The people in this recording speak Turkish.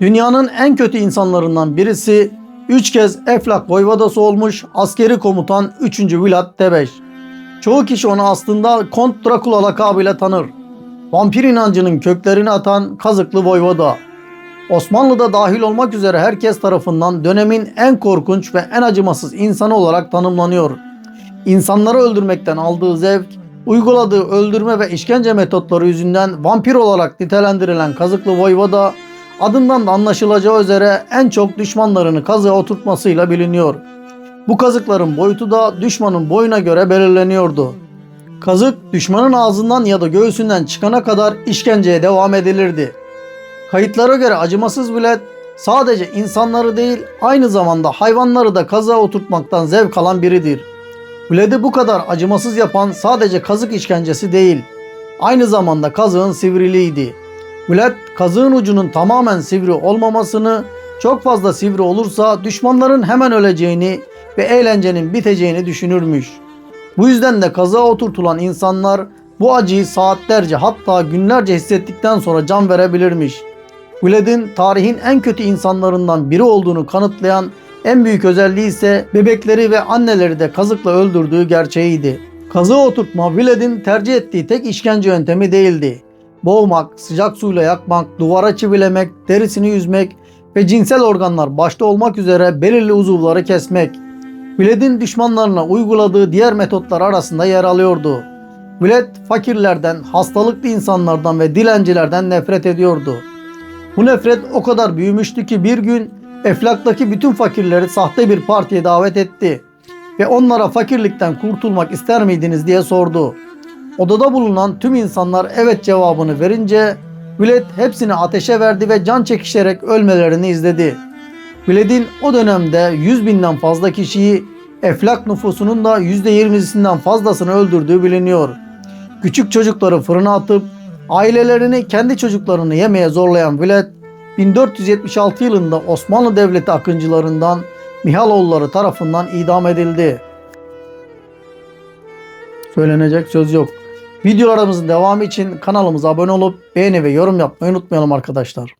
Dünyanın en kötü insanlarından birisi 3 kez Eflak Voyvodası olmuş askeri komutan 3. Vlad Tebeş. Çoğu kişi onu aslında Kont Drakula lakabıyla tanır. Vampir inancının köklerini atan Kazıklı Voyvoda. Osmanlı'da dahil olmak üzere herkes tarafından dönemin en korkunç ve en acımasız insanı olarak tanımlanıyor. İnsanları öldürmekten aldığı zevk, uyguladığı öldürme ve işkence metotları yüzünden vampir olarak nitelendirilen Kazıklı Voyvoda, adından da anlaşılacağı üzere en çok düşmanlarını kazığa oturtmasıyla biliniyor. Bu kazıkların boyutu da düşmanın boyuna göre belirleniyordu. Kazık düşmanın ağzından ya da göğsünden çıkana kadar işkenceye devam edilirdi. Kayıtlara göre acımasız bilet sadece insanları değil aynı zamanda hayvanları da kazığa oturtmaktan zevk alan biridir. Vled'i bu kadar acımasız yapan sadece kazık işkencesi değil, aynı zamanda kazığın sivriliğiydi. Vlad kazığın ucunun tamamen sivri olmamasını, çok fazla sivri olursa düşmanların hemen öleceğini ve eğlencenin biteceğini düşünürmüş. Bu yüzden de kazığa oturtulan insanlar bu acıyı saatlerce hatta günlerce hissettikten sonra can verebilirmiş. Vlad'in tarihin en kötü insanlarından biri olduğunu kanıtlayan en büyük özelliği ise bebekleri ve anneleri de kazıkla öldürdüğü gerçeğiydi. Kazığa oturtma Vlad'in tercih ettiği tek işkence yöntemi değildi. Boğmak, sıcak suyla yakmak, duvara çivilemek, derisini yüzmek ve cinsel organlar başta olmak üzere belirli uzuvları kesmek. Vlad'in düşmanlarına uyguladığı diğer metotlar arasında yer alıyordu. Vlad fakirlerden, hastalıklı insanlardan ve dilencilerden nefret ediyordu. Bu nefret o kadar büyümüştü ki bir gün Eflak'taki bütün fakirleri sahte bir partiye davet etti ve onlara fakirlikten kurtulmak ister miydiniz diye sordu. Odada bulunan tüm insanlar evet cevabını verince Vlad hepsini ateşe verdi ve can çekişerek ölmelerini izledi. Vlad'in o dönemde 100 binden fazla kişiyi Eflak nüfusunun da %20'sinden fazlasını öldürdüğü biliniyor. Küçük çocukları fırına atıp ailelerini kendi çocuklarını yemeye zorlayan Vlad 1476 yılında Osmanlı Devleti akıncılarından Mihaloğulları tarafından idam edildi. Söylenecek söz yok. Videolarımızın devamı için kanalımıza abone olup beğeni ve yorum yapmayı unutmayalım arkadaşlar.